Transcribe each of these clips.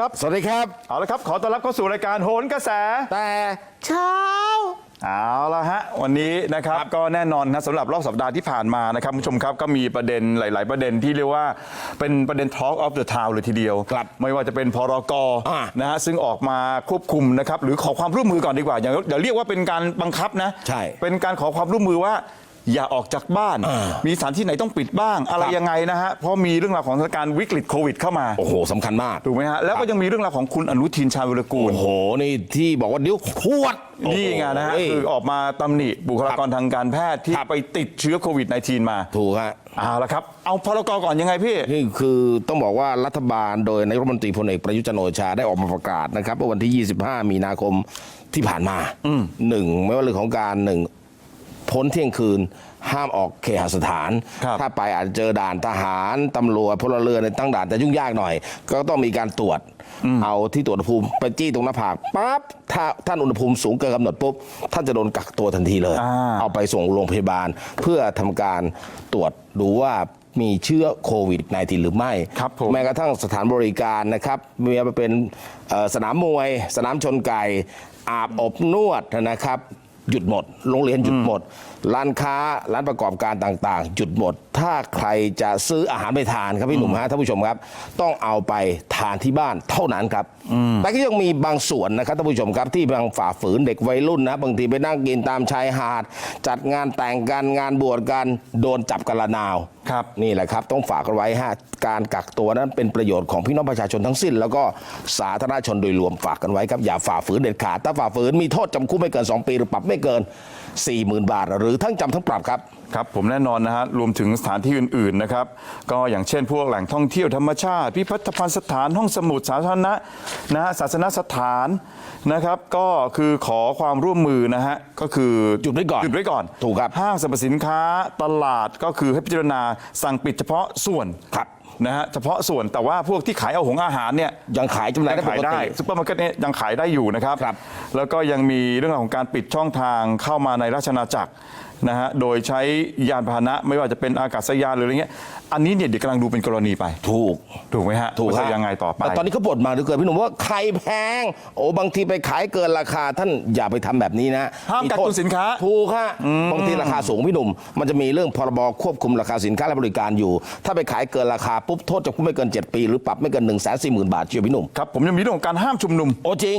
สวัสดีผู้ชมครับ สวัสดีครับ เอาละครับ ขอต้อนรับเข้าสู่รายการโหนกระแส แต่เช้า เอาละฮะ วันนี้นะครับก็แน่นอนนะสำหรับรอบสัปดาห์ที่ผ่านมานะครับคุณผู้ชมครับก็มีประเด็นหลาย ๆ ประเด็นที่เรียกว่าเป็นประเด็น Talk of the Town เลยทีเดียว ครับไม่ว่าจะเป็นพรกอ่านะฮะซึ่งออกมาควบคุมนะครับหรือขอความร่วมมือก่อนดีกว่าอย่าอย่าเรียกว่าเป็นการบังคับนะใช่ เป็นการขอความร่วมมือว่า อย่าออกจากบ้านอ่ามีสถานที่ไหนต้องปิดบ้าง อะไรครับยังไงนะฮะเพราะมีเรื่องราวของสถานการณ์วิกฤตโควิดเข้ามาโอ้โหสำคัญมากถูกไหมฮะแล้วก็ยังมีเรื่องราวของคุณอนุทินชาญวิรกูลโอ้โหนี่ที่บอกว่าเดี๋ยวพวดนี่ไงนะฮะโอ้โหคือออกมาตำหนิบุคลากรทางการแพทย์ที่ครับไปติดเชื้อโควิด -19 มาถูกฮะเอาละครับ เอาพรกก่อนยังไงพี่นี่คือต้องบอกว่ารัฐบาลโดยนายกรัฐมนตรีพลเอกประยุทธ์จันทร์โอชาได้ออกมาประกาศนะครับเมื่อวันที่ 25 มีนาคมที่ผ่านมาหนึ่งไม่ว่าเรื่องของการหนึ่ง พ้นเที่ยงคืน ห้ามออกเคหสถาน ครับ ถ้าไปอาจจะเจอด่านทหาร ตำรวจพลเรือนในตั้งด่านแต่ยุ่งยากหน่อย ก็ต้องมีการตรวจ เอาที่ตรวจอุณหภูมิไปจี้ตรงหน้าผากปั๊บถ้าท่านอุณหภูมิสูงเกินกำหนดปุ๊บท่านจะโดนกักตัวทันทีเลย อ่า เอาไปส่งโรงพยาบาล เพื่อทำการตรวจดูว่ามีเชื้อโควิด -19 หรือไม่ครับผม แม้กระทั่งสถานบริการนะครับมีมาเป็นเอ่อสนามมวย สนามชนไก่อาบอบนวดนะครับ หยุดหมด โรงเรียนหยุดหมด ร้านค้าร้านประกอบการต่างๆ หยุดหมด ถ้าใครจะซื้ออาหารไปทานครับพี่หนุ่มฮะท่านผู้ชมครับ ต้องเอาไปทานที่บ้านเท่านั้นครับ แต่ก็ยังมีบางส่วนนะครับท่านผู้ชมครับที่บางฝ่าฝืนเด็กวัยรุ่นนะบางทีไปนั่งกินตามชายหาด จัดงานแต่งกันงานบวชกันโดนจับกันละนาว ครับนี่แหละครับ ต้องฝากกันไว้ฮะการกักตัวนั้นเป็นประโยชน์ของพี่น้องประชาชนทั้งสิ้น แล้วก็สาธารณชนโดยรวมฝากกันไว้ครับอย่าฝ่าฝืนเด็ดขาดถ้าฝ่าฝืนมีโทษจำคุกไม่เกิน 2 ปีหรือปรับไม่เกิน40,000 บาท หรือทั้งจำทั้งปรับครับ ครับผมแน่นอนนะฮะรวมถึงสถานที่อื่นๆนะครับก็อย่างเช่นพวกแหล่งท่องเที่ยวธรรมชาติ พิพิธภัณฑ์สถานห้องสมุดสาธารณะนะฮะศาสนสถานนะครับ ก็คือขอความร่วมมือนะฮะก็คือหยุดไว้ก่อนหยุดไว้ก่อนถูกครับ ห้างสรรพสินค้าตลาดก็คือให้พิจารณาสั่งปิดเฉพาะส่วน ครับ นะฮะเฉพาะส่วนแต่ว่าพวกที่ขายเอาหงอาหารเนี่ยยังขายจำหน่ายได้ยังปขายกได้ติ ซุปเปอร์มาร์เก็ตเนี่ยยังขายได้อยู่นะครับ ครับ แล้วก็ยังมีเรื่องราวของการปิดช่องทางเข้ามาในราชอาณาจักร นะฮะโดยใช้ยานพาหนะไม่ว่าจะเป็นอากาศยานหรืออะไรเงี้ยอันนี้เนี่ยเดี๋ยวกำลังดูเป็นกรณีไป ถูก ถูกไหมฮะถูกว่าฮะจะยังไงต่อไป แต่ตอนนี้เขาบ่นมาเหลือเกินพี่หนุ่มว่าไข่แพง โอ้บางทีไปขายเกินราคาท่านอย่าไปทำแบบนี้นะห้ามกักตุนโทษสินค้า ถูกฮะบางทีราคาสูงพี่หนุ่ม มันจะมีเรื่องพรบควบคุมราคาสินค้าและบริการอยู่ ถ้าไปขายเกินราคาปุ๊บโทษจำคุกไม่เกิน 7 ปี หรือปรับไม่เกิน1นึ่งแสนสี่หมื่นบาทเชียวพี่หนุ่มครับผมยังมีเรื่องของการห้ามชุมนุม โอ้จริง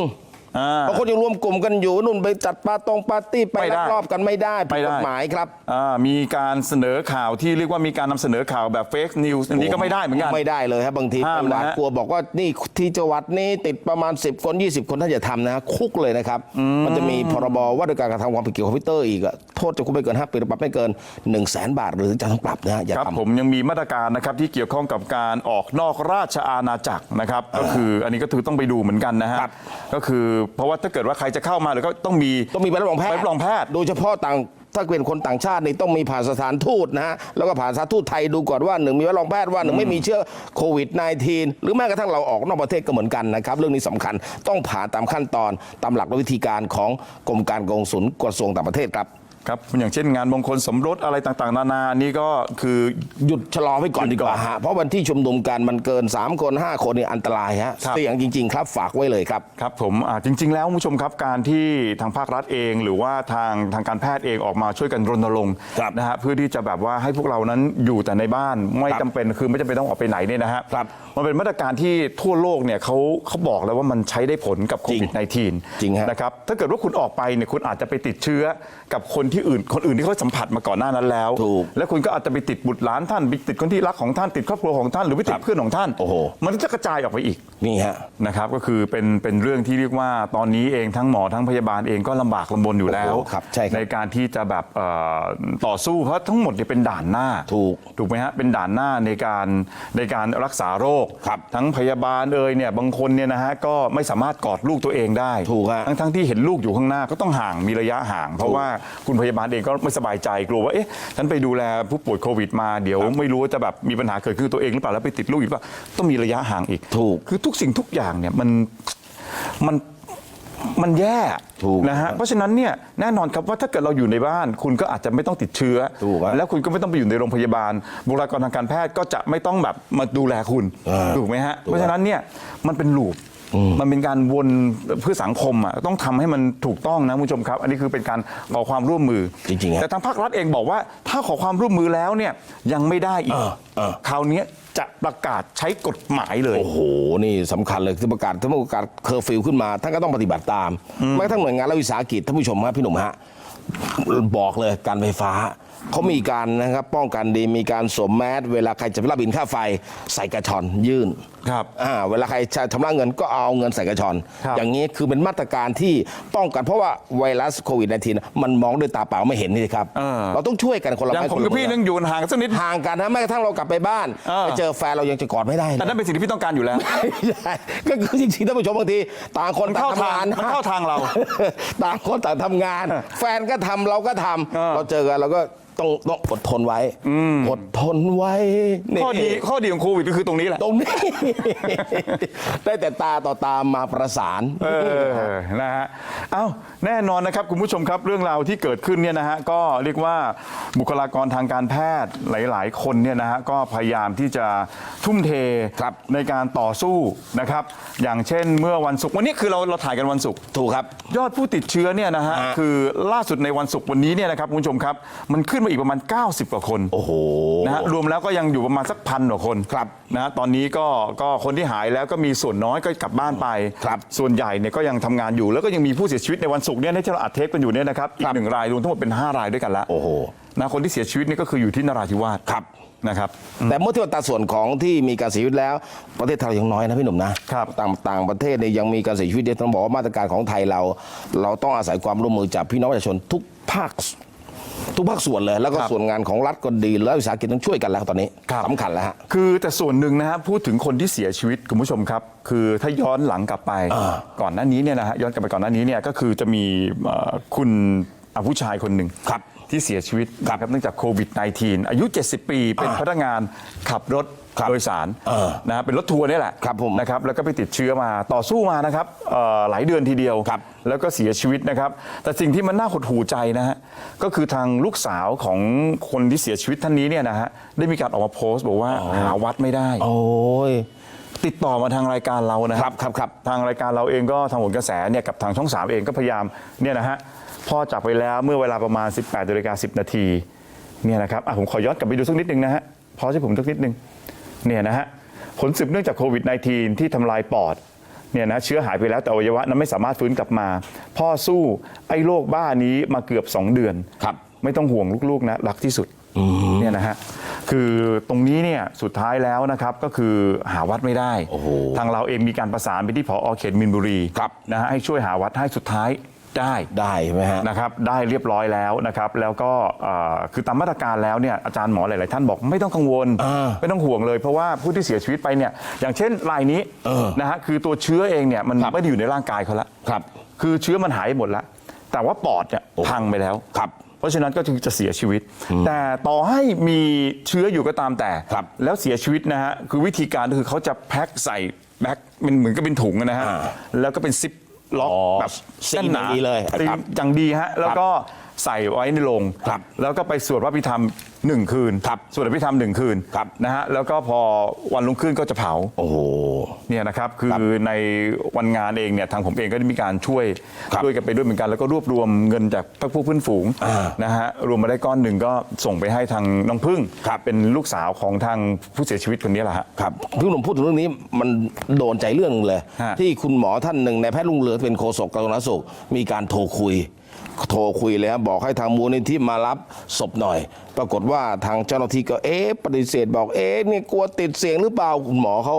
อ่าบางคนยังรวมกลุ่มกันอยู่นู่นไปจัดปาตรงปาร์ตี้ไปไม่ได้ลักลอบกันไม่ได้ผิไม่ดได้ กฎหมายครับ อ่ามีการเสนอข่าวที่เรียกว่ามีการนำเสนอข่าวแบบเฟกนิวส์อันนี้ก็ไม่ได้เหมือนกัน ไม่ได้เลยครับบางทีห้ามหวาดนะฮะกลัวบอกว่านี่ที่จังหวัดนี้ติดประมาณ 10 คน 20 คนถ้าอย่าทำนะคุกเลยนะครับ มันจะมีพรบว่าด้วยการกระทำความผิดเกี่ยวกับคอมพิวเตอร์อีกอะโทษจำคุกไม่เกิน 5 ปีหรือปรับไม่เกิน 1 0 0 0 0แสนบาท หรือจะต้องปรับนะฮะอย่าครับทำ ผมยังมีมาตรการนะครับที่เกี่ยวข้องกับการออกนอกราชอาณาจักรนะครับ ก็คืออันนี้ก็ถือต้องไปดูเหมือนกันนะฮะครับก็คือเพราะว่าถ้าเกิดว่าใครจะเข้ามาหรือก็ต้องมีต้องมีใบรับรองแพทย์ใบรับรองแพทย์ โดยเฉพาะต่างถ้าเป็นคนต่างชาตินี่ต้องมีผ่านสถานทูตนะฮะแล้วก็ผ่านสถานทูตไทยดูก่อนว่าหนึ่งมีใบรับรองแพทย์ว่าหนึ่งไม่มีเชื้อโควิด -19 หรือแม้กระทั่งเราออกนอกประเทศก็เหมือนกันนะครับ เรื่องนี้สำคัญต้องผ่านตามขั้นตอนตามหลักและวิธีการของกรมการกงสุลกระทรวงต่างประเทศครับ ครับอย่างเช่นงานมงคลสมรสอะไรต่างๆ นานานี่ก็คือ หยุดชะลอไว้ก่อนหยุดีดกก่อนว่าฮะเพราะวันที่ชุมนุมกันมันเกิน 3 คน 5 คนนี่อันตรายฮะครับ เสี่ยงจริง ๆ ครับฝากไว้เลยครับ ครับผมอ่าจริง ๆ แล้วคุณผู้ชมครับการที่ทางภาครัฐเอง หรือว่าทางทางการแพทย์เองออกมาช่วยกันรณรงค์ครับนะฮะเพื่อที่จะแบบว่าให้พวกเรานั้นอยู่แต่ในบ้านไม่ครับจำเป็นคือไม่จำเป็นต้องออกไปไหนเนี่ยนะฮะครับ มันเป็นมาตรการที่ทั่วโลกเนี่ยเขาเขาบอกแล้วว่ามันใช้ได้ผลกับโควิด -19 จริงฮะ นะครับถ้าเกิดว่าคุณออกไปเนี่ยคุณอาจจะไปติดเชื้อกับคนที่อื่น คนอื่นที่เขาสัมผัสมาก่อนหน้านั้นแล้ว ถูกแล้วคุณก็อาจจะไปติดบุตรหลานท่านไปติดคนที่รักของท่านติดครอบครัวของท่านหรือไปติครัดบเพื่อนของท่านโอ้โห มันก็จะกระจายออกไปอีก นี่ฮะ นะครับก็คือเป็นเป็นเรื่องที่เรียกว่าตอนนี้เองทั้งหมอทั้งพยาบาลเองก็ลำบากลำบนอยู่แล้ว โอ้โหครับใช่ครับการที่จะแบบเอ่อต่อสู้เพราะทั้งหมดเนี่ยเป็นด่านหน้าถูก ถูกไหมฮะเป็นด่านหน้าในการในการรักษาโรคครับทั้งพยาบาลเอ่ยเนี่ยบางคนเนี่ยนะฮะก็ไม่สามารถกอดลูกตัวเองได้ถูกฮะทั้งทั้งที่เห็นลูกอยู่ข้างหน้าก็ต้องห่างมีระยะห่าง เพราะว่าคุณพยาบาลเองก็ไม่สบายใจกลัวว่าเอ๊ะฉันไปดูแลผู้ป่วยโควิดมาเดี๋ยวไม่รู้ว่าจะแบบมีปัญหาเกิดขึ้นกับตัวเองหรือเปล่าแล้วไปติดลูกอีกหรือเปล่าต้องมีระยะห่างอีกถูกคือทุกสิ่งทุกอย่างเนี่ยมันมัน มันแย่ถูกนะฮะเพราะฉะนั้นเนี่ยแน่นอนครับว่าถ้าเกิดเราอยู่ในบ้าน คุณก็อาจจะไม่ต้องติดเชื้อ ถูกฮะแล้วคุณก็ไม่ต้องไปอยู่ในโรงพยาบาลบุคลากรทางการแพทย์ก็จะไม่ต้องแบบมาดูแลคุณ อ่าถูกไหมฮะ ถูกเพราะฉะนั้นเนี่ยมันเป็นลูป มันเป็นการวนเพื่อสังคมอะต้องทำให้มันถูกต้องนะคุณผู้ชมครับ อันนี้คือเป็นการขอความร่วมมือจริงๆฮะแต่ทางภาครัฐเองบอกว่า ถ้าขอความร่วมมือแล้วเนี่ยยังไม่ได้อีกเออเออคราวเนี้ยจะประกาศใช้กฎหมายเลย โอ้โห นี่สำคัญเลยที่ประกาศถ้าประกาศเคอร์ฟิวขึ้นมาท่านก็ต้องปฏิบัติตามแม้กระทั่งหน่วยงานและวิสาหกิจท่านผู้ชมฮะพี่หนุ่มฮะบอกเลยการไฟฟ้าเขามีการนะครับป้องกันดีมีการสวมแมสเวลาใครจะไปรับบินค่าไฟ ใส่กระชอนยื่นครับอ่าเวลาใครจะชำระเงินก็เอาเงินใส่กระชอน ครับอย่างนี้คือเป็นมาตรการที่ป้องกันเพราะว่าไวรัสโควิด -19 มันมองด้วยตาเปล่าไม่เห็นนี่ครับเออเราต้องช่วยกันคนละอย่างไม้ผมคนกับละพี่มืนึงอยู่ห่างสักนิด ห่างกันนะแม้กระทั่งเรากลับไปบ้านเออ ไปเจอแฟนเรายังจะกอดไม่ได้เลยแต่นั่นเป็นสิ่งที่พี่ต้องการอยู่แล้วใช่ก็คือจริงๆท่านผู้ชมบางที ต่างคนมันต่างเข้าทำงานทางมันเข้าทางเรา ต่างคนต่างทำงาน แฟนก็ทำเราก็ทำเออ เราเจอกันเราก็ต้องต้องอดทนไว้อดทนไว้นี่ข้อดีข้อดีของโควิดก็คือตรงนี้แหละ ตรงนี้ได้แต่ตาต่อตามาประสานเออนะฮะเอ้าแน่นอนนะครับคุณผู้ชมครับเรื่องราวที่เกิดขึ้นเนี่ยนะฮะก็เรียกว่าบุคลากรทางการแพทย์หลาย ๆ คนเนี่ยนะฮะก็พยายามที่จะทุ่มเทครับในการต่อสู้นะครับอย่างเช่นเมื่อวันศุกร์วันนี้คือเราเราถ่ายกันวันศุกร์ถูกครับ ยอดผู้ติดเชื้อเนี่ยนะฮะฮะคือล่าสุดในวันศุกร์วันนี้เนี่ยนะครับคุณผู้ชมครับมันขึ้นมาอีกประมาณ 90 กว่าคนโอ้โหนะฮะรวมแล้วก็ยังอยู่ประมาณสักพันกว่าคนครับนะฮะตอนนี้ก็ก็คนที่หายแล้วก็มีส่วนน้อยก็กลับบ้านไปครับส่วนใหญ่เนี่ยก็ยังทำงานอยู่ แล้วก็ยังมีผู้เสียชีวิตในวันศุกร์เนี่ยที่เราอัดเทปกันอยู่เนี่ยนะครับอีครักบหนึ่งรายรวมทั้งหมดเป็น 5 รายด้วยกันแล้วโอ้โห นะคนที่เสียชีวิตนี่ก็คืออยู่ที่นราธิวาสครับ นะครับ แต่เมื่อเทียบอัตราส่วนของที่มีการเสียชีวิตแล้ว ประเทศไทยเรายังน้อยนะพี่หนุ่มนะครับ ต่างต่างประเทศเนี่ยยังมีการเสียชีวิตเนี่ยต้องบอกว่ามาตรการของไทยเรา เราต้องอาศัยความร่วมมือจากพี่น้องประชาชนทุกภาค ทุกภาคส่วนเลย แล้วก็ครับส่วนงานของรัฐก็ดีและวิสาหกิจต้องช่วยกันแล้วตอนนี้ครับสำคัญแล้วฮะ คือแต่ส่วนหนึ่งนะฮะพูดถึงคนที่เสียชีวิตคุณผู้ชมครับ คือถ้าย้อนหลังกลับไปอ่าก่อนหน้านี้เนี่ยนะฮะย้อนกลับไปก่อนหน้านี้เนี่ยก็คือจะมีเอ่อคุณอะผู้ชายคนหนึ่งครับที่เสียชีวิตครับนะครับเนื่องจากโควิด -19 อายุ 70 ปีเป็นพนักงานขับรถครับ โดยสารเออนะฮะเป็นรถทัวร์นี่แหละครับผมนะครับแล้วก็ไปติดเชื้อมาต่อสู้มานะครับเอ่อหลายเดือนทีเดียวครับแล้วก็เสียชีวิตนะครับ แต่สิ่งที่มันน่าหดหูใจนะฮะก็คือทางลูกสาวของคนที่เสียชีวิตท่านนี้เนี่ยนะฮะได้มีการออกมาโพสต์บอกว่าหาวัดไม่ได้ โอ้ย ติดต่อมาทางรายการเรานะครับครับครับทางรายการเราเองก็ทางผลกระแสเนี่ยกับทางช่องสามเองก็พยายามเนี่ยนะฮะพ่อจากไปแล้วเมื่อเวลาประมาณ 18นาฬิกา10 นาทีเนี่ยนะครับอะผมขอย้อนกลับไปดูสักนิดนึงนะฮะพอให้ผมสักนิดนึง เนี่ยนะฮะผลสืบเนื่องจากโควิด -19 ที่ทำลายปอดเนี่ยนะเชื้อหายไปแล้วแต่อวัยวะนั้นไม่สามารถฟื้นกลับมา พ่อสู้ไอ้โรคบ้านี้มาเกือบ 2 เดือนครับ ไม่ต้องห่วงลูกๆนะรักที่สุดเนี่ยนะฮะคือตรงนี้เนี่ยสุดท้ายแล้วนะครับก็คือหาวัดไม่ได้โอ้โหทางเราเองมีการประสานไปที่ผอเขตมินบุรีครับนะฮะให้ช่วยหาวัดให้สุดท้าย ได้ได้ใช่ไหมฮะ นะครับได้เรียบร้อยแล้วนะครับ แล้วก็เอ่อคือตามมาตรการแล้วเนี่ยอาจารย์หมอหลาย ๆ ท่านบอกไม่ต้องกังวล อ่าไม่ต้องห่วงเลย เพราะว่าผู้ที่เสียชีวิตไปเนี่ยอย่างเช่นรายนี้เออนะฮะคือตัวเชื้อเองเนี่ยมันครับ ไม่ได้อยู่ในร่างกายเขาละครับ คือเชื้อมันหายหมดแล้วแต่ว่าปอดเนี่ยโอ้พังไปแล้ว ครับ เพราะฉะนั้นก็จึงจะเสียชีวิต แต่ต่อให้มีเชื้ออยู่ก็ตามแต่ ครับแล้วเสียชีวิตนะฮะคือวิธีการก็คือเขาจะแพ็คใส่แบ็คมันเหมือนกับเป็นถุงนะฮะอ่า แล้วก็เป็นซิป ล็อกอ๋อแบบซีลแน่นหนาอย่างดีเลยซีลครับอย่างดีฮะแล้วก็ ใส่ไว้ในโรงครับแล้วก็ไปสวดพระพิธรรมหนึ่งคืนครับสวดพระพิธรรมหนึ่งคืนครับนะฮะแล้วก็พอวันรุ่งขึ้นก็จะเผาโอ้โหเนี่ยนะครับคือในวันงานเองเนี่ยทางผมเองก็ได้มีการช่วยครับช่วยกันไปด้วยเหมือนกัน แล้วก็รวบรวมเงินจากพวกผู้พื้นฝูงอ่านะฮะรวมมาได้ก้อนหนึ่งก็ส่งไปให้ทางน้องพึ่งครับเป็นลูกสาวของทางผู้เสียชีวิตคนนี้แหละฮะครับพี่หนุ่มพูดถึงเรื่องนี้มันโดนใจเรื่องหนึงเลยฮะที่คุณหมอท่านหนึ่งในแพทย์ลุงเรืองเป็นโฆษกกระทรวงสาธารณสุขมีการโทรคุย โทรคุยแล้วบอกให้ทางมูลนิธิมารับศพหน่อย ปรากฏว่าทางเจ้าหน้าที่ก็เอ๊ะปฏิเสธบอกเอ๊ะนี่กลัวติดเสียงหรือเปล่าคุณหมอเขา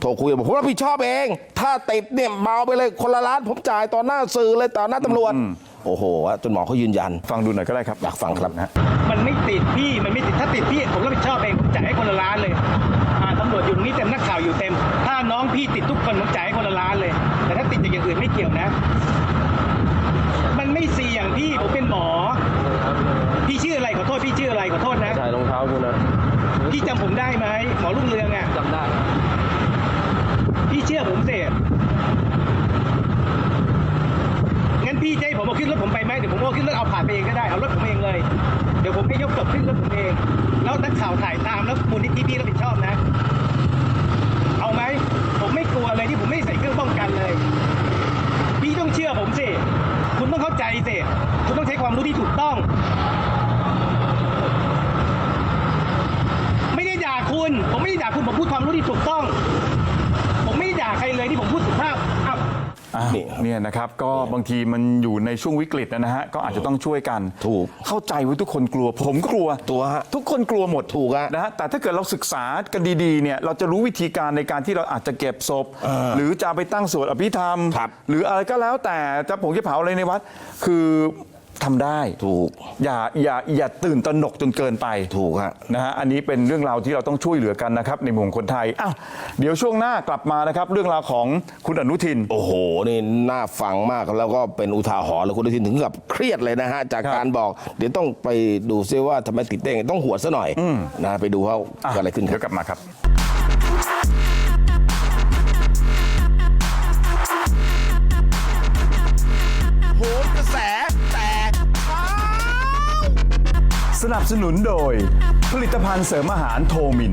โทรคุยบอกผมรับผิดชอบเอง ถ้าติดเนี่ยเบาไปเลยคนละล้านผมจ่ายต่อหน้าสื่อเลยต่อหน้าตำรวจโอ้โหจนหมอเขายืนยัน ฟังดูหน่อยก็ได้ครับอยากฟังครับนะฮะมันไม่ติดพี่มันไม่ติดถ้าติดพี่ผมรับผิดชอบเองผมจ่ายให้คนละล้านเลยอ่าตำรวจอยู่ตรงนี้เต็มนักข่าวอยู่เต็ม ถ้าน้องพี่ติดทุกคนผมจ่ายให้คนละล้านเลย แต่ถ้าติดจากอย่างอื่นไม่เกี่ยวนะมันไม่เสี่ยง พี่ผมเป็นหมอ พี่ชื่ออะไรขอโทษพี่ชื่ออะไรขอโทษนะ ใส่รองเท้ากูนะพี่จำผมได้ไหมหมอรุ่งเรืองอะจำได้ พี่เชื่อผมเสร็จงั้นพี่ใจผมเอาขึ้นรถผมไปไหมเดี๋ยวผมเอาขึ้นรถเอาผ่านไปเองก็ได้เอารถผมเองเลย เดี๋ยวผมไห้ยกศพขึ้นรถผมเอง แล้วนักข่าวถ่ายตามแล้วมูลนิธิพี่รับผิดชอบนะ เอาไหมผมไม่กลัวเลยที่ผมไม่ใส่เครื่องป้องกันเลย พี่ต้องเชื่อผมสิ ใจสิคุณต้องใช้ความรู้ที่ถูกต้อง ไม่ได้ด่าคุณ ผมไม่ได้ด่าคุณผมพูดความรู้ที่ถูกต้อง บก็บางทีมันอยู่ในช่วงวิกฤตนะฮะก็อาจจะต้องช่วยกันถูกเข้าใจว่าทุกคนกลัว ผมก็กลัวตัวฮะทุกคนกลัวหมดถูกฮะนะฮะแต่ถ้าเกิดเราศึกษากันดีๆเนี่ยเราจะรู้วิธีการในการที่เราอาจจะเก็บศพ หรือจะเอาไปตั้งสวดอภิธรรม ครับ หรืออะไรก็แล้วแต่จะผงจะเผาอะไรในวัด คือ ทำได้ถูกอย่าอย่าอย่าตื่นตระหนกจนเกินไปถูกฮะนะฮะอันนี้เป็นเรื่องราวที่เราต้องช่วยเหลือกันนะครับ ในหมู่ของคนไทยอ้าวเดี๋ยวช่วงหน้ากลับมานะครับ เรื่องราวของคุณอนุทิน โอ้โห นี่น่าฟังมากแล้วก็เป็นอุทาหรณ์เลยคุณอนุทินถึงกับเครียดเลยนะฮะ จากครับการบอก เดี๋ยวต้องไปดูซิว่าทำไมติดเต้งต้องหัวดซะหน่อยนะไปดูว่าเกิดอะไรขึ้นคเดี๋รัยบวกลับมาครับ นับสนุนโดย ผลิตภัณฑ์เสริมอาหารโทมิน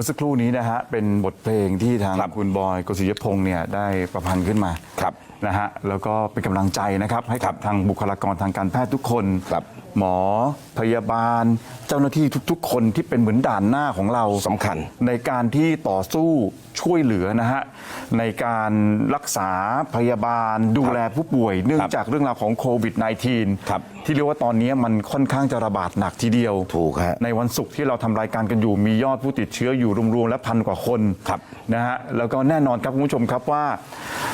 มื่อสักครู่นี้นะฮะเป็นบทเพลงที่ทางครับคุณบอยกศิยพงศ์เนี่ยได้ประพันธ์ขึ้นมาครับ นะฮะแล้วก็เป็นกำลังใจนะครับให้กับทางบุคลากรทางการแพทย์ทุกคน ครับหมอพยาบาล เจ้าหน้าที่ทุก ๆ คนที่เป็นเหมือนด่านหน้าของเราสำคัญ ในการที่ต่อสู้ช่วยเหลือนะฮะในการรักษาพยาบาลดูแลผู้ป่วยเนื่องจากเรื่องราวของโควิด -19 ครับ ที่เรียกว่าตอนนี้มันค่อนข้างจะระบาดหนักทีเดียว ถูกฮะ ในวันศุกร์ที่เราทำรายการกันอยู่มียอดผู้ติดเชื้ออยู่รวมๆ แล้วพันกว่าคนครับ นะฮะแล้วก็แน่นอนครับคุณผู้ชมครับว่า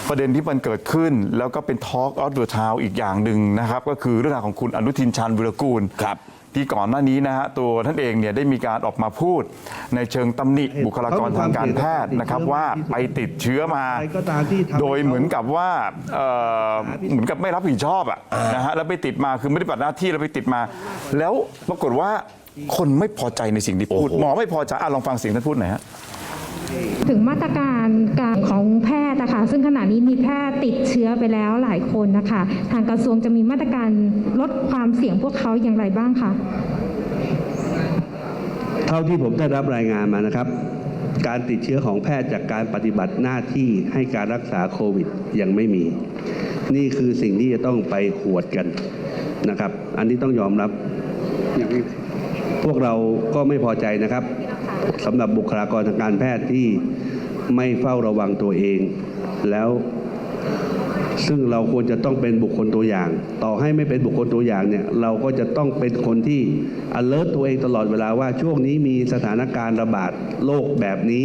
ประเด็นที่มันเกิดขึ้นแล้วก็เป็น Talk of the Town อีกอย่างหนึ่งนะครับ ก็คือเรื่องราวของคุณอนุทินชาญวิรกูลครับที่ก่อนหน้านี้นะฮะตัวท่านเองเนี่ยได้มีการออกมาพูด ในเชิงตำหนิบุคลากรทางการแพทย์นะครับว่าไปติดเชื้อมาอะไรก็ตามที่ทำให้โดยเหมือนกับว่าเอ่อเหมือนกับไม่รับผิดชอบอะนะฮะแล้วไปติดมาคือไม่ได้ปฏิบัติหน้าที่แล้วไปติดมา แล้วปรากฏว่าคนไม่พอใจในสิ่งที่พูดโอ้โหหมอไม่พอใจอะลองฟังเสียงท่านพูดหน่อยฮะ ถึงมาตรการการของแพทย์นะคะซึ่งขณะนี้มีแพทย์ติดเชื้อไปแล้วหลายคนนะคะ ทางกระทรวงจะมีมาตรการลดความเสี่ยงพวกเขาอย่างไรบ้างคะเท่าที่ผมได้รับรายงานมานะครับ การติดเชื้อของแพทย์จากการปฏิบัติหน้าที่ให้การรักษาโควิดยังไม่มี นี่คือสิ่งที่จะต้องไปหวดกันนะครับ อันนี้ต้องยอมรับพวกเราก็ไม่พอใจนะครับ สำหรับบุคลากรทางการแพทย์ที่ไม่เฝ้าระวังตัวเอง แล้วซึ่งเราควรจะต้องเป็นบุคคลตัวอย่าง ต่อให้ไม่เป็นบุคคลตัวอย่างเนี่ยเราก็จะต้องเป็นคนที่ alert ตัวเองตลอดเวลาว่าช่วงนี้มีสถานการณ์ระบาดโรคแบบนี้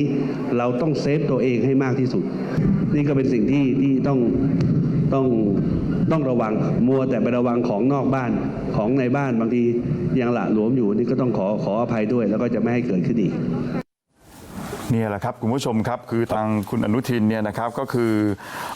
เราต้องเซฟตัวเองให้มากที่สุด นี่ก็เป็นสิ่งที่ที่ต้อง ต้องต้องระวังมัวแต่ไประวังของนอกบ้านของในบ้านบางทียังหละหลวมอยู่นี่ก็ต้องขอขออภัยด้วย แล้วก็จะไม่ให้เกิดขึ้นอีก นี่ยแหละครับคุณผู้ชมครับคือทางคุณอนุทินเนี่ยนะครับก็คือ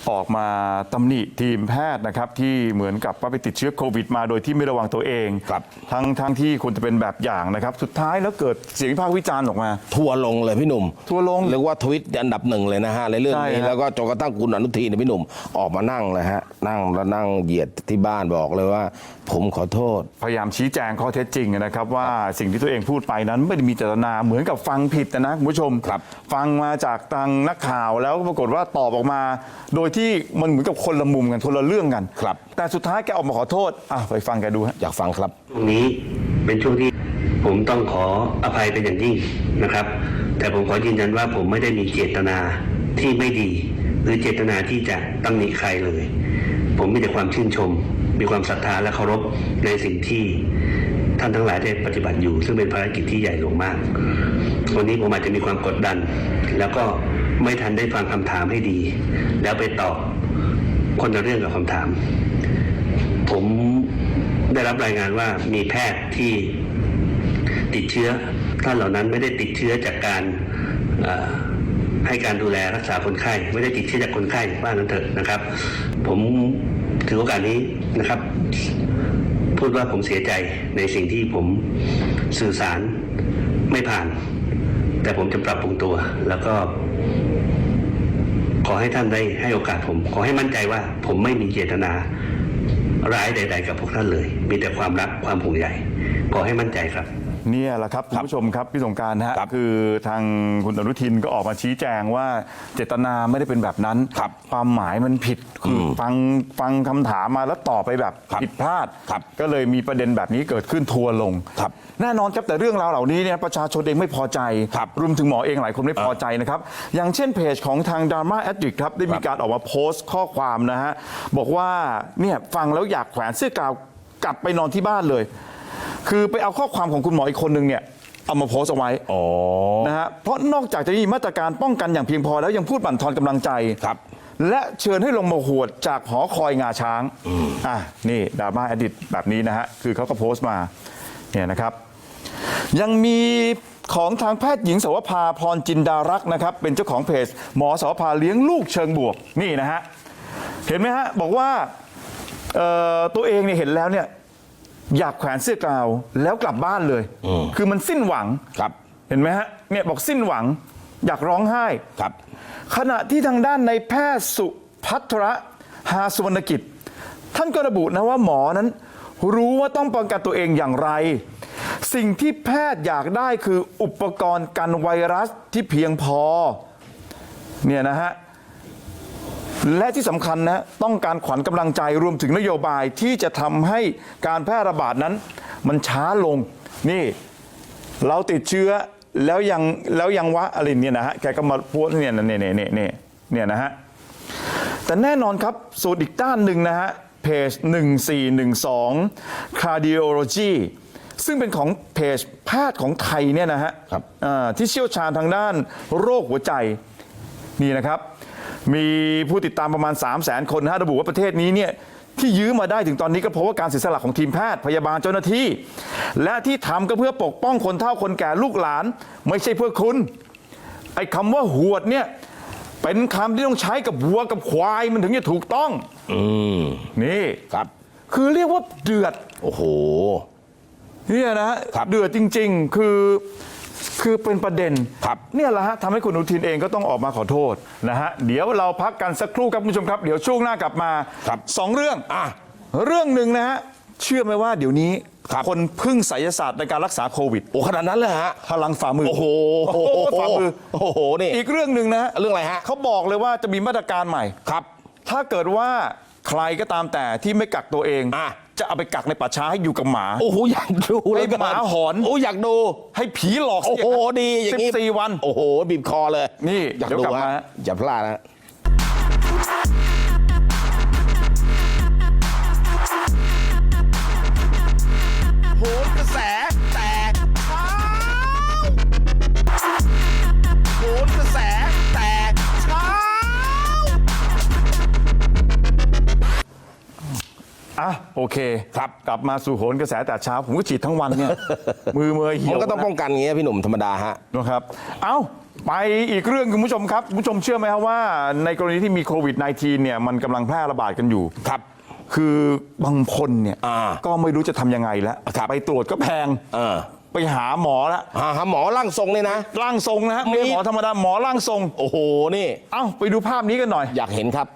ออกมาตำหนิทีมแพทย์นะครับที่เหมือนกับว่าไปติดเชื้อโควิดมาโดยที่ไม่ระวังตัวเองครับทั้งทั้งที่ควรจะเป็นแบบอย่างนะครับ สุดท้ายแล้วเกิดเสียงวิพากษ์วิจารณ์ออกมา ทัวร์ลงเลยพี่หนุ่ม ทัวร์ลงเรียกว่าทวิตอันดับหนึ่งเลยนะฮะในเรื่องใช่นี้ฮะแล้วก็จนกระทั่งคุณอนุทินเนี่ยพี่หนุ่มออกมานั่งเลยฮะนั่งแล้วนั่งเหยียดที่บ้านบอกเลยว่าผมขอโทษ พยายามชี้แจงข้อเท็จจริงนะครับว่าสิ่งที่ตัวเองพูดไปนั้นไม่ได้มีเจตนาเหมือนกับฟังผิดนะคุณผู้ชมครับ ฟังมาจากทางนักข่าวแล้วก็ปรากฏว่าตอบออกมา โดยที่มันเหมือนกับคนละมุมกันคนละเรื่องกันครับ แต่สุดท้ายแกออกมาขอโทษอะไปฟังแกดูฮะอยากฟังครับ ช่วงนี้เป็นช่วงที่ผมต้องขออภัยเป็นอย่างยิ่งนะครับ แต่ผมขอยืนยันว่าผมไม่ได้มีเจตนาที่ไม่ดี หรือเจตนาที่จะตำหนิใครเลย ผมมีแต่ความชื่นชม มีความศรัทธาและเคารพในสิ่งที่ท่านทั้งหลายได้ปฏิบัติอยู่ ซึ่งเป็นภารกิจที่ใหญ่หลวงมาก วันนี้ผมอาจจะมีความกดดัน แล้วก็ไม่ทันได้ฟังคำถามให้ดี แล้วไปตอบคนละเรื่องกับคำถาม ผมได้รับรายงานว่ามีแพทย์ที่ติดเชื้อท่านเหล่านั้นไม่ได้ติดเชื้อจากการให้การดูแลรักษาคนไข้ ไม่ได้ติดเชื้อจากคนไข้ว่างั้นเถอะนะครับ ผม ถือโอกาสนี้นะครับ พูดว่าผมเสียใจในสิ่งที่ผมสื่อสารไม่ผ่าน แต่ผมจะปรับปรุงตัว แล้วก็ ขอให้ท่านได้ให้โอกาสผม ขอให้มั่นใจว่า ผมไม่มีเจตนาร้ายใด ๆ กับพวกท่านเลย มีแต่ความรักความห่วงใยขอให้มั่นใจครับ เนี่ยแหละครับคุณผู้ชมครับพี่สงกรารนะฮะครับคือทางคุณอนุทินก็ออกมาชี้แจงว่าเจตนาไม่ได้เป็นแบบนั้น ครับความหมายมันผิดคืออฟังฟังคำถามมาแล้วตอบไปแบบครับผิดพลาด ครับก็เลยมีประเด็นแบบนี้เกิดขึ้นทัวร์ลง ครับแน่นอนครับแต่เรื่องราวเหล่านี้เนี่ยประชาชนเองไม่พอใจครับรวมถึงหมอเองหลายคนไม่พอใจนะครับ อย่างเช่นเพจของทาง Dharma Addict ครับได้มีครับ การออกมาโพสต์ข้อความนะฮะบอกว่าเนี่ยฟังแล้วอยากแขวนเสื้อกาวกลับไปนอนที่บ้านเลย คือไปเอาข้อความของคุณหมออีกคนนึงเนี่ยเอามาโพสต์เอาไว้อ๋อ นะฮะเพราะนอกจากจะมีมาตรการป้องกันอย่างเพียงพอแล้วยังพูดบั่นทอนกำลังใจ ครับ และเชิญให้ลงมาหวดจากหอคอยงาช้างอะนี่ดราม่าอดิตแบบนี้นะฮะ คือเขาก็โพสต์มาเนี่ยนะครับ ยังมีของทางแพทย์หญิงสวภาพรจินดารักษ์นะครับ เป็นเจ้าของเพจ หมอสวภาเลี้ยงลูกเชิงบวกนี่นะฮะ เห็นไหมฮะ บอกว่าเอ่อตัวเองเนี่ยเห็นแล้วเนี่ย อยากแขวนเสื้อกาว แล้วกลับบ้านเลย คือมันสิ้นหวัง ครับ เห็นไหมฮะ เนี่ยบอกสิ้นหวัง อยากร้องไห้ ครับ ขณะที่ทางด้านในแพทย์สุพัทระหาสุวรรณกิจ ท่านก็ระบุนะว่าหมอนั้น รู้ว่าต้องป้องกันตัวเองอย่างไร สิ่งที่แพทย์อยากได้คืออุปกรณ์กันไวรัสที่เพียงพอ เนี่ยนะฮะ และที่สำคัญนะต้องการขวัญกำลังใจรวมถึงนโยบายที่จะทำให้การแพร่ระบาดนั้น มันช้าลงนี่ เราติดเชื้อแล้วยังแล้วยังวะอะไรเนี่ยนะฮะแกก็มาพูดเนี่ยเนี่ยเนี่ยเนี่ยเนี่ยเนี่ยนะฮะแต่แน่นอนครับส่วนอีกด้านหนึ่งนะฮะเพจ 1412 cardiology ซึ่งเป็นของเพจแพทย์ของไทยเนี่ยนะฮะครับอ่าที่เชี่ยวชาญทางด้านโรคหัวใจนี่นะครับ มีผู้ติดตามประมาณ 3 0 0 0 0 0 คนนะฮะระบุว่าประเทศนี้เนี่ยที่ยื้อมาได้ถึงตอนนี้ก็เพราะว่าการเสียสละของทีมแพทย์พยาบาลเจ้าหน้าที่ และที่ทำก็เพื่อปกป้องคนเฒ่าคนแก่ลูกหลาน ไม่ใช่เพื่อคุณ ไอ้คำว่าหวดเนี่ยเป็นคำที่ต้องใช้กับวัวกับควายมันถึงจะถูกต้อง อืมนี่ ครับ คือเรียกว่าเดือด โอ้โห เนี่ยนะฮะครับ เดือดจริง ๆ คือ คือเป็นประเด็นครับเนี่ยแหละฮะทำให้คุณอนุทินเองก็ต้องออกมาขอโทษนะฮะเดี๋ยวเราพักกันสักครู่ครับคุณผู้ชมครับ เดี๋ยวช่วงหน้ากลับมาครับสองเรื่องอะเรื่องหนึ่งนะฮะเชื่อไหมว่าเดี๋ยวนี้ครับ คนพึ่งไสยศาสตร์ในการรักษาโควิด โอ้ขนาดนั้นเลยฮะ พลังฝ่ามือ โอ้โหโอ้โหฝ่ามือโอ้โหนี่อีกเรื่องหนึ่งนะฮะเรื่องอะไรฮะเขาบอกเลยว่าจะมีมาตรการใหม่ ครับ ถ้าเกิดว่าใครก็ตามแต่ที่ไม่กักตัวเอง อะ จะเอาไปกักในป่าช้าให้อยู่กับหมา โอ้โหอยากดูเลยให้หมาหอน โอ้อยากดู ให้ผีหลอกโอ้โหดีอย่างนี้สิบสี่วัน โอ้โหบีบคอเลยนี่อยากเดี๋ยวดูกลับมาฮะอย่าพลาดนะ โหนกระ อะโอเคครับกลับมาสู่โหนกระแสแต่เช้า ผมก็ฉีดทั้งวันเนี่ย มือมือเหี่มัยนวก็ต้องป้องกันอย่างเงี้ยพี่หนุ่มธรรมดาฮะ นะครับ เอ้า ไปอีกเรื่องคุณผู้ชมครับ คุณผู้ชมเชื่อไหมครับว่าในกรณีที่มีโควิด -19 เนี่ยมันกำลังแพร่ระบาดกันอยู่ ครับ คือบางคนเนี่ยอ่าก็ไม่รู้จะทำยังไงแล้วครับ ไปตรวจก็แพงเออไปหาหมอแล้วหาหาหมอร่างทรงเลยนะ ร่างทรงนะฮะไม่ใช่มีหมอธรรมดาหมอร่างทรง โอ้โหนี่ เอ้าไปดูภาพนี้กันหน่อย อยากเห็นครับ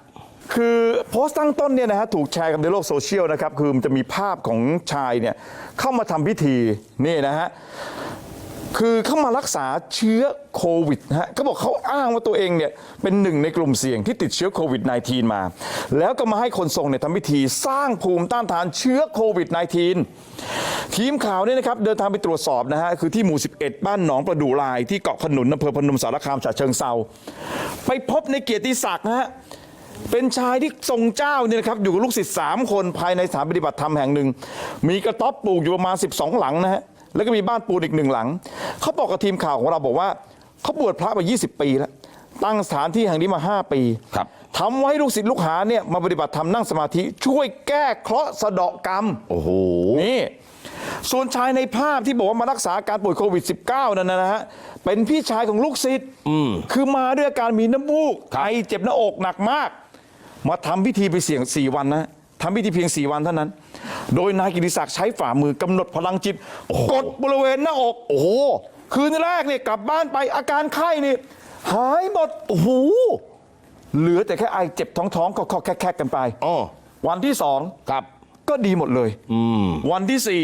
คือโพสต์ตั้งต้นเนี่ยนะฮะถูกแชร์กันในโลกโซเชียลนะครับ คือมันจะมีภาพของชายเนี่ยเข้ามาทำพิธีนี่นะฮะคือเข้ามารักษาเชื้อโควิดนะฮะเขาบอกเขาอ้างว่าตัวเองเนี่ยเป็นหนึ่งในกลุ่มเสี่ยงที่ติดเชื้อโควิด -19 มา แล้วก็มาให้คนทรงเนี่ยทำพิธีสร้างภูมิต้านทานเชื้อโควิด -19 ทีมข่าวเนี่ยนะครับเดินทางไปตรวจสอบนะฮะคือที่หมู่ 11 บ้านหนองประดู่ลายที่เกาะขนุนอำเภอพนมสารคามฉะเชิงเซาไปพบในเกียรติศักดิ์นะฮะ เป็นชายที่ทรงเจ้าเนี่ยนะครับอยู่กับลูกศิษย์สามคนภายในสถานปฏิบัติธรรมแห่งหนึ่ง มีกระต๊อบปลูกอยู่ประมาณ 12 หลังนะฮะแล้วก็มีบ้านปูนอีกหนึ่งหลัง เขาบอกกับทีมข่าวของเราบอกว่าเขาบวชพระมา 20 ปีแล้วตั้งสถานที่แห่งนี้มา 5 ปีครับทำไว้ลูกศิษย์ลูกหาเนี่ยมาปฏิบัติธรรมนั่งสมาธิ ช่วยแก้เคราะห์สะเดาะกรรมโอ้โหนี่ส่วนชายในภาพที่บอกว่ามารักษาอาการป่วยโควิด -19 นั่นนะฮะเป็นพี่ชายของลูกศิษย์คือมาด้วยอาการมีน้ำมูกครับไอเจ็บหน้าอกหนักมาก มาทำพิธีไปเสี่ยง 4 วันนะทำพิธีเพียง 4 วันเท่านั้น โดยนายกิติศักดิ์ใช้ฝ่ามือกำหนดพลังจิต กดบริเวณหน้าอก โอ้โห คืนแรกเนี่ยกลับบ้านไปอาการไข้นี่หายหมดโอ้โหเหลือแต่แค่ไอเจ็บท้องท้องๆก็คอแคกๆกันไป อ๋อวันที่สองครับ ก็ดีหมดเลย วันที่สี่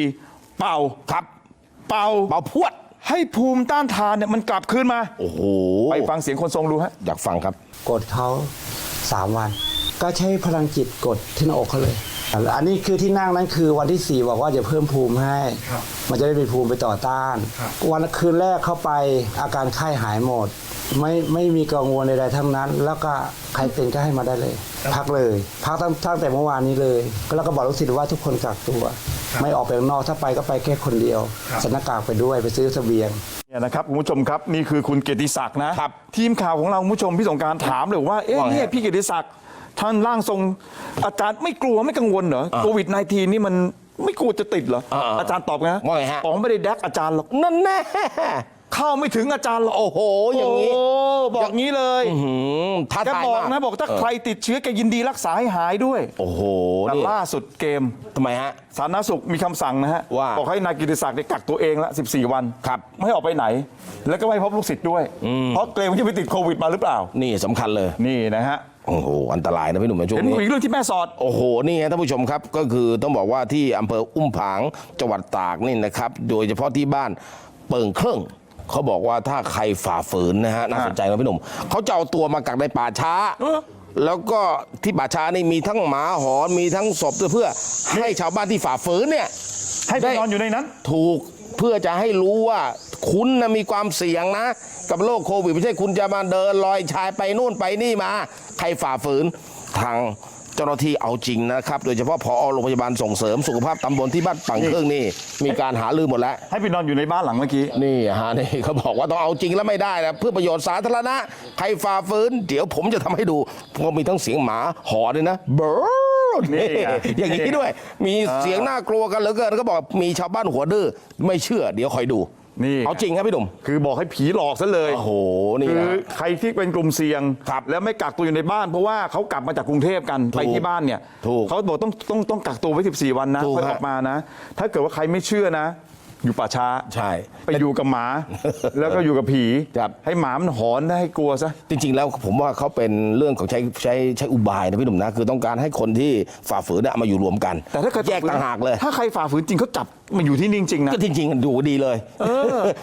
เป่าครับ เป่าเบาพวด ให้ภูมิต้านทานเนี่ยมันกลับคืนมา โอ้โห ไปฟังเสียงคนทรงดูฮะ อยากฟังครับ กดเขาสามวัน ก็ใช้พลังจิตกดที่หน้าอกเขาเลย อันนี้คือที่นั่งนั้นคือวันที่สี่บอกว่าจะเพิ่มภูมิให้ มันจะได้เป็นภูมิไปต่อต้าน วันคืนแรกเข้าไปอาการไข้หายหมด ไม่ไม่มีกังวลใดๆทั้งนั้น แล้วก็ใครเป็นก็ให้มาได้เลย พักเลย พักตั้งตั้งแต่เมื่อวานนี้เลย แล้วก็บอกลูกศิษย์ว่าทุกคนกักตัว ไม่ออกไปข้างนอกถ้าไปก็ไปแค่คนเดียวใส่หน้ากากไปด้วยไปซื้อเสบียงเนี่ยนะครับคุณผู้ชมครับนี่คือคุณเกียรติศักดิ์นะครับ ทีมข่าวของเราคุณผู้ชมพี่สงกรารถามเลยว่าเอ๊ะว่าไงเนี่ยพี่เกียรติศักดิ์ ท่านร่างทรงอาจารย์ไม่กลัวไม่กังวลเหรอโควิด -19 นี่มันไม่กลัวจะติดเหรออ่าๆอาจารย์ตอบไงนะว่าไงฮะป๋องไม่ได้แดกอาจารย์หรอกนั่นแน่ เข้าไม่ถึงอาจารย์หรอกโอ้โห อย่างนี้ โอ้บอกงี้เลยอืมท้าแกทายบอกมากนะบอกถ้าใครติดเชื้อแกยินดีรักษาให้หายด้วยโอ้โหแต่นี่ล่าสุดเกม ทำไมฮะ สาธารณสุขมีคำสั่งนะฮะว่าบอกให้นายกิติศักดิ์เนี่ยกักตัวเองละ 14 วันครับไม่ให้ออกไปไหน แล้วก็ไม่ให้พบลูกศิษย์ด้วย เพราะเกรงว่าจะไปติดโควิดมาหรือเปล่า นี่สำคัญเลย นี่นะฮะ โอ้โห อันตรายนะพี่หนุ่มในช่วงเห็นนี้ อีกเรื่องที่แม่สอด โอ้โห นี่ฮะท่านผู้ชมครับ ก็คือต้องบอกว่าที่อำเภออุ้มผางจังหวัดตากนี่นะครับ โดยเฉพาะที่บ้านเปิงเครื่อง เขาบอกว่าถ้าใครฝ่าฝืนนะฮะ น่าสนใจนะพี่หนุ่ม เขาจะเอาตัวมากักในป่าช้า เออ แล้วก็ที่ป่าช้านี่มีทั้งหมาหอน มีทั้งศพด้วยเพื่อให้ชาวบ้านที่ฝ่าฝืนเนี่ย ให้ไปได้ นอนอยู่ในนั้น ถูกเพื่อจะให้รู้ว่า คุณนะมีความเสี่ยงนะ กับโรคโควิดไม่ใช่คุณจะมาเดินลอยชายไปนู่นไปนี่มา ใครฝ่าฝืนทางเจ้าหน้าที่เอาจริงนะครับ โดยเฉพาะพอโรงพยาบาลส่งเสริมสุขภาพตำบลที่บ้านปังเครื่องนี่มีการหาลือหมดแล้ว ให้ไปนอนอยู่ในบ้านหลังเมื่อกี้ นี่ฮะนี่เขาบอกว่าต้องเอาจริงแล้วไม่ได้นะเพื่อประโยชน์สาธารณะใครฝ่าฝืนเดี๋ยวผมจะทำให้ดูเพราะมีทั้งเสียงหมาหอนด้วยนะเบอร์นี่ไงอย่างนี้ด้วย มีเสียงน่ากลัวกันเหลือเกินก็บอกมีชาวบ้านหัวดื้อไม่เชื่อ เดี๋ยวคอยดู นี่เอาจริงครับพี่หนุ่ม คือบอกให้ผีหลอกซะเลยโอ้โหนี่คือนะ ใครที่เป็นกลุ่มเสี่ยง ครับแล้วไม่กักตัวอยู่ในบ้าน เพราะว่าเขากลับมาจากกรุงเทพกันถูกไปที่บ้านเนี่ยถูกเขาบอกต้องต้องต้องกักตัวไว้ 14 วันนะถูกค่อยฮะออกมานะ ถ้าเกิดว่าใครไม่เชื่อนะ อยู่ป่าช้า ใช่ ไปอยู่กับหมา แล้วก็อยู่กับผีครับ ให้หมามันหอนให้กลัวซะ จริงๆ แล้วผมว่าเขาเป็นเรื่องของใช้ใช้ใช้อุบายนะพี่หนุ่มนะ คือต้องการให้คนที่ฝ่าฝืนเนี่ยเอามาอยู่รวมกันแต่ถ้าเกิดแยกต่างหากเลย ถ้าใครฝ่าฝืนจริงเขาจับมาอยู่ที่นี่จริงๆนะ ก็จริงๆดูดีเลย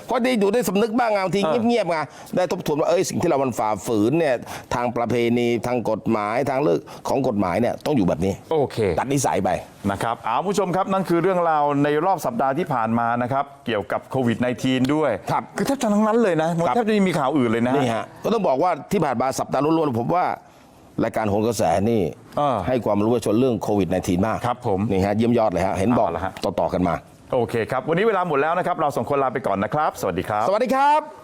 เพราะได้ดูได้สำนึกบ้างไงบางทีเออเงียบๆไงได้ทบทวนว่าเอ้ยสิ่งที่เรามันฝ่าฝืนเนี่ยทางประเพณีทางกฎหมายทางเรื่องของกฎหมายเนี่ยต้องอยู่แบบนี้โอเค ตัดนิสัยไปนะครับเอาผู้ชมครับนั่นคือเรื่องราวในรอบสัปดาห์ที่ผ่านมานะครับเกี่ยวกับโควิด -19 ด้วยครับคือแทบจะทั้งนั้นเลยนะครับแทบจะไม่มีข่าวอื่นเลยนะนี่ฮะก็ต้องบอกว่าที่ผ่านมาสัปดาห์ล้วนๆผมว่ารายการโหนกระแสนี่เออให้ความรู้ประชาชนเรื่องโควิด -19 มากครับผมนี่ฮะเยี่ยมยอดเลยฮะเห็นบอกเอาละฮะต่อๆกันมา โอเคครับ วันนี้เวลาหมดแล้วนะครับ เราสองคนลาไปก่อนนะครับ สวัสดีครับ สวัสดีครับ